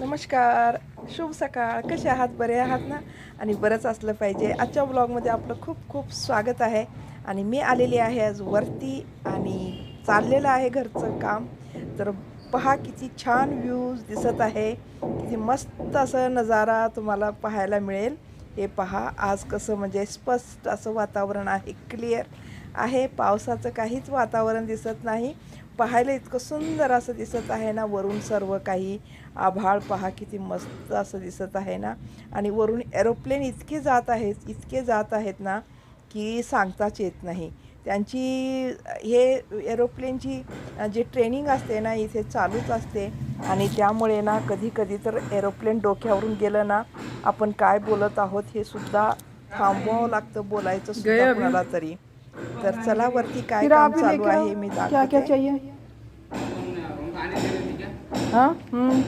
नमस्कार शुभ सकाळ. कसे आहात? बरे आहात ना? आणि बरंच असलं पाहिजे. आजच्या ब्लॉगमध्ये आपलं खूप खूप स्वागत आहे. आणि मी आलेली आहे आज वरती आणि चाललेलं आहे घरचं काम. तर पहा किती छान व्ह्यूज दिसत आहे. किती मस्त असं नजारा तुम्हाला पाहायला मिळेल. हे पहा आज कसं म्हणजे स्पष्ट असं वातावरण आहे क्लिअर आहे. पावसाचं काहीच वातावरण दिसत नाही. पाहायला इतकं सुंदर असं दिसत आहे ना वरून सर्व काही. आभाळ पहा किती मस्त असं दिसत आहे ना. आणि वरून एरोप्लेन इतके जात आहेत इतके जात आहेत ना की सांगताच येत नाही. त्यांची हे एरोप्लेनची जी ट्रेनिंग असते ना इथे चालूच असते. आणि त्यामुळे ना कधी कधी तर एरोप्लेन डोक्यावरून गेलं ना आपण काय बोलत आहोत हे सुद्धा थांबवावं लागतं बोलायचं सुद्धा? कुणाला तरी. तर चला वरती काय काम आप चालू आहे मी क्या क्या चाहिए? हाँ? हम्म.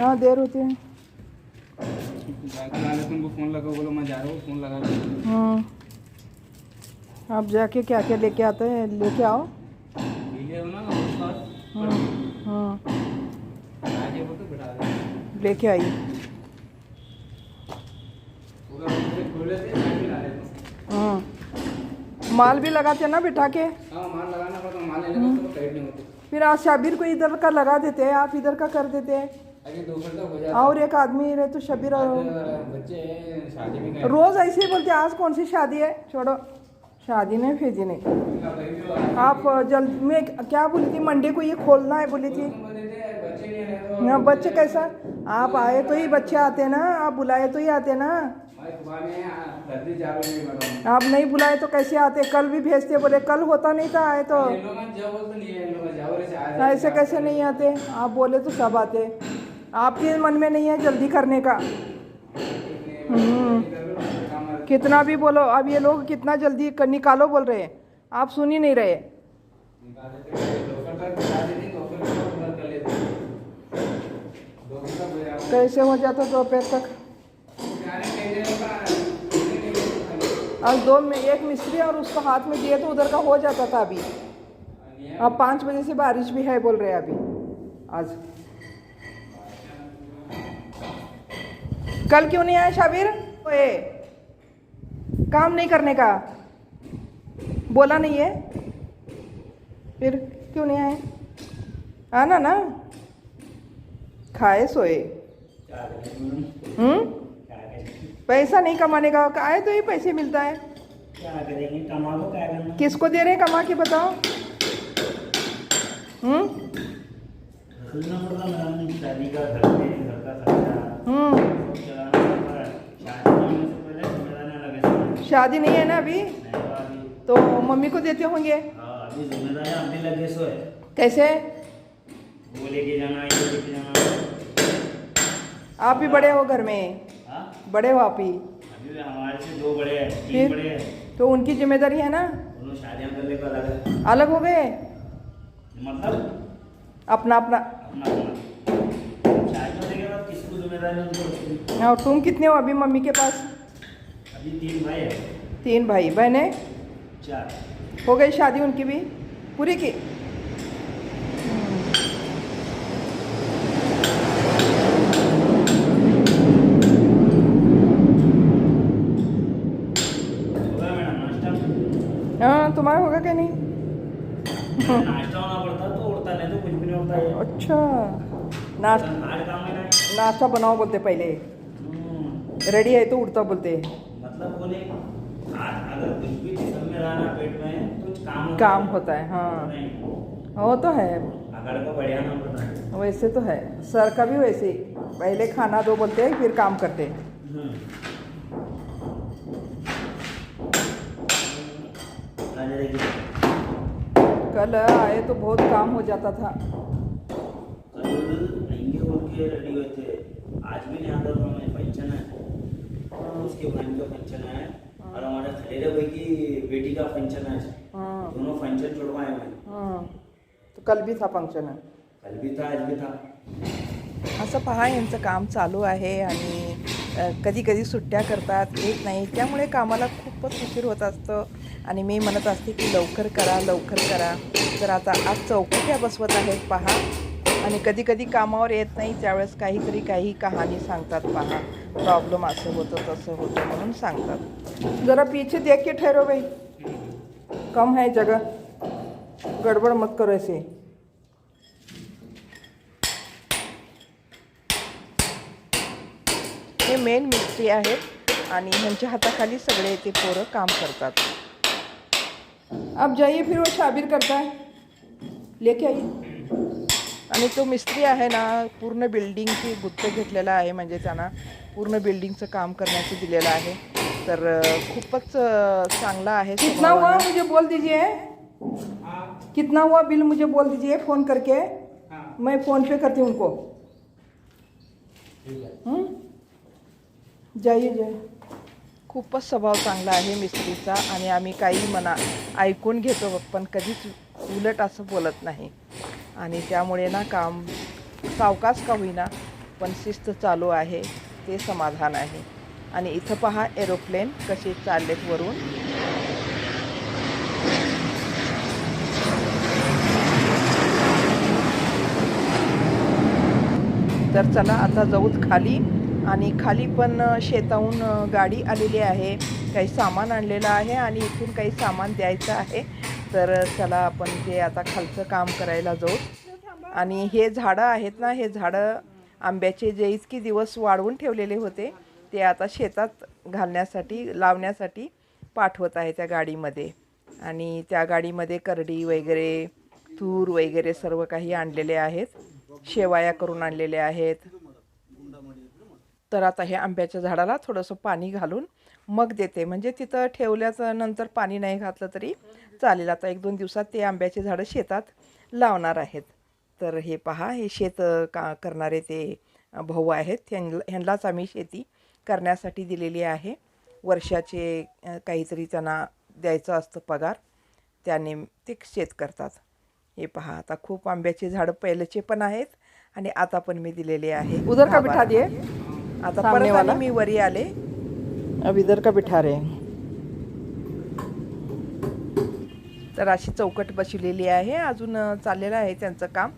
हाँ देर होती है। फ़ोन लगा बोलो मैं जा रहा हूँ फ़ोन लगा दो। आप जाके क्या क्या लेके आते हैं? लेके आओ। हो हम्म हम्म. तो लेके आइए पूरा पूरे खोले थे मैं भी ला लेता हम्म माल भी लगाते हैं ना बिठा के? हाँ माल लगाना पड़ता माल तो टाइट नहीं होते। फिर आज शाबिर को इधर का लगा देते हैं आप इधर का कर देते हैं। अरे दो घंटा हो जाता और एक आदमी रहे तो शबीर और बच्चे शादी भी गए रोज ऐसे ही बोलते आज कौन सी शादी है? छोड़ो शादी नहीं भेजी नहीं। आप जल्द मैं क्या बोली थी मंडे को ये खोलना है बोली थी? नहीं तो ना बच्चे कैसा? आप आए तो ही बच्चे आते ना आप बुलाए तो ही आते ना। आप नहीं बुलाए तो कैसे आते? कल भी भेजते बोले कल होता नहीं था आए तो। जाए ऐसे कैसे नहीं आते? आप बोले तो सब आते। आपके मन में नहीं है जल्दी करने का? हम्म। कितना भी बोलो अब ये लोग कितना जल्दी कर, निकालो बोल रहे हैं। आप सुन ही नहीं रहे। कैसे हो जाता दोपहर तक? आज दो में एक मिस्त्री और उसको हाथ में दिए तो उधर का हो जाता था अभी। अब पाँच बजे से बारिश भी है बोल रहे हैं अभी। आज। कल क्यों नहीं आए शाबिर? ओए। काम नहीं करने का। बोला नहीं है। फिर क्यों नहीं आए आना ना। खाए सोए। हम्म? पैसा नहीं कमाने का आए तो ही पैसे मिलता है। क्या करेंगे? कमा लो क्या करना? किसको दे रहे हैं कमा के बताओ। हम्म? सुनना पड़ता मैडम शादी का घर में घर का खर्चा। हम्म। सब चलाना पड़ता है। शादी होने से पहले जिम्मेदारियां लगे सब शादी नहीं है ना अभी? नहीं तो अभी तो मम्मी को देते होंगे। हाँ अभी जिम्मेदारियां अभी लगे सो है। कैसे? वो लेके जाना ये लेके जाना। आप भी बड़े हो घर में। हाँ बड़े हो आप ही हमारे से दो बड़े हैं फिर? तीन बड़े हैं। तो उनकी ज़िम्मेदारी है ना? शादियाँ करने का अलग अलग हो गए? मतलब? अपना अपना। अपना होती है? और तुम कितने हो अभी मम्मी के पास? अभी तीन भाई है। तीन भाई। बहने? चार। हो गई शादी उनकी भी? पूरी की हो गया मैडम नाश्ता हाँ तुम्हारा होगा क्या नहीं नाश्ता होना पड़ता तो उड़ता नहीं तो कुछ भी नहीं होता है अच्छा। नाश्ता नाश्ता बनाओ बोलते पहले। रेडी है तो उड़ता बोलते। मतलब बोले अगर कुछ भी में रहना पेट में तो कुछ काम होता काम है। होता है हाँ। वो तो है। अगर को बढ़िया ना पड़ता वैसे तो है। सर का भी वैसे पहले खाना दो बोलते हैं फिर काम करते हैं। हम्म। कल आए तो बहुत काम हो जाता था। के रेडी हुए थे आज भी नहीं आता मैं फंक्शन है। उसके बहन का फंक्शन है। और हमारे खलेरे भाई की बेटी का फंक्शन है। दोनों फंक्शन छुड़वाए मैं हाँ। तो कल भी था फंक्शन है कल भी था आज भी था। असं पहा यांचं काम चालू आहे आणि कधी कधी सुट्ट्या करतात येत नाही. त्यामुळे कामाला खूपच उशीर होत असतं. आणि मी म्हणत असते की लवकर करा लवकर करा. तर आता आज चौकट्या बसवत आहेत पहा. आणि कधी कधी कामावर येत नाही त्यावेळेस काहीतरी काही कहाणी सांगतात पहा. प्रॉब्लेम असं होतं तसं होतं म्हणून सांगतात. जरा पीछे देख के ठहरो भाई कम है जगह. गड़बड़ मत करो ऐसे हे मेन मिस्त्री आहेत आणि ह्यांच्या हाताखाली सगळे ते पोरं काम करतात. अब जाइए फिर वो शाबिर करता है. लेके आइए. आणि तो मिस्त्री आहे ना पूर्ण बिल्डिंगची गुत्त घेतलेला आहे म्हणजे त्यांना पूर्ण बिल्डिंगचं काम करण्याचं दिलेलं आहे. तर खूपच चांगला आहे कितना हुआ. मुझे बोल दीजिए? हाँ कितना हुआ बिल मुझे बोल दीजिए फ़ोन करके? हाँ। मैं फ़ोन पे करती हूँ उनको। है? जाइए जाइए। खूपच स्वभाव चांगला आहे मिस्त्रीचा आणि आम्ही काही मना ऐकून घेतो पण कधीच उलट असं बोलत नाही. आणि त्यामुळे ना काम सावकाश का होईना पण शिस्त चालू आहे ते समाधान आहे. आणि इथं पहा एरोप्लेन कसे चाललेत वरून. तर चला आता जाऊत खाली. आणि खाली पण शेताहून गाडी आलेली आहे. काही सामान आणलेलं आहे आणि इथून काही सामान द्यायचं आहे. तर चला आपण ते आता खालचं काम करायला जाऊ. आणि हे झाडं आहेत ना हे झाडं आंब्याचे जे इतकी दिवस वाढवून ठेवलेले होते ते आता शेतात घालण्यासाठी लावण्यासाठी पाठवत आहे त्या गाडीमध्ये. आणि त्या गाडीमध्ये करडी वगैरे तूर वगैरे सर्व काही आणलेले आहेत. शेवाया करून आणलेले आहेत. तर आता हे आंब्याच्या झाडाला थोडंसं पाणी घालून मग देते. म्हणजे तिथं ठेवल्याचं नंतर पाणी नाही घातलं तरी चालेल. आता एक दोन दिवसात ते आंब्याचे झाडं शेतात लावणार आहेत. तर हे पहा हे शेत का करणारे ते भाऊ आहेत. ह्यांना ह्यांनाच आम्ही शेती करण्यासाठी दिलेली आहे. वर्षाचे काहीतरी त्यांना द्यायचं असतं पगार. त्याने ते शेत करतात. हे पहा आता खूप आंब्याचे झाडं पहिलेचे पण आहेत आणि आता पण मी दिलेले आहे. उधर का बिठा. दिए आता परत मी वरी आले. अब इधर का बिठा रहे तर अशी चौकट बसवलेली आहे. अजून चाललेलं आहे त्यांचं काम.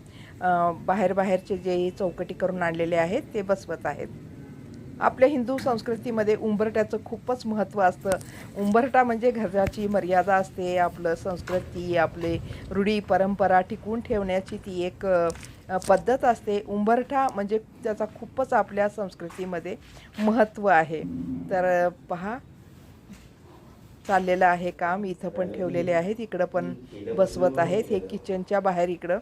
बाहेर बाहेरचे जे चौकटी करून आणलेले आहेत ते बसवत आहेत. आपल्या हिंदू संस्कृतीमध्ये उंबरट्याचं खूपच महत्त्व असतं. उंबरटा म्हणजे घराची मर्यादा असते. आपलं संस्कृती आपले रूढी परंपरा टिकवून ठेवण्याची ती एक पद्धत असते. उंबरठा म्हणजे त्याचा खूपच आपल्या संस्कृतीमध्ये महत्त्व आहे. तर पहा. चाललेलं आहे काम. इथं पण ठेवलेले आहेत. इकडं पण बसवत आहेत. हे किचनच्या बाहेर इकडं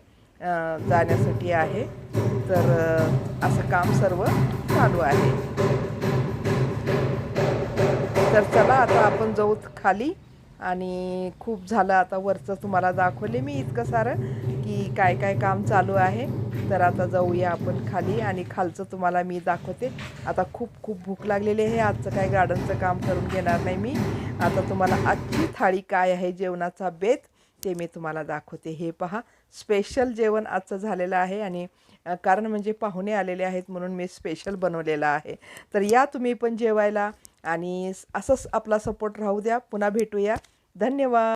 जाण्यासाठी आहे. तर असं काम सर्व चालू आहे. तर चला आता आपण जाऊ खाली. आणि खूप झालं. आता वरचं तुम्हाला दाखवले मी इतकं सारं. की काय काय काम चालू आहे. तर आता जाऊया आपण खाली आणि खालचं तुम्हाला मी दाखवते. आता खूप खूप भूक लागलेली आहे. आजचं काय गार्डनचं काम करून घेणार नाही मी. आता तुम्हाला आजची थाळी काय आहे जेवणाचा बेत ते मी तुम्हाला दाखवते. हे पहा स्पेशल जेवण आजचं झालेलं आहे आणि कारण म्हणजे पाहुणे आलेले आहेत म्हणून मी स्पेशल बनवलेलं आहे. तर या तुम्ही पण जेवायला आणि असंच आपला सपोर्ट राहू द्या. पुन्हा भेटूया. धन्यवाद!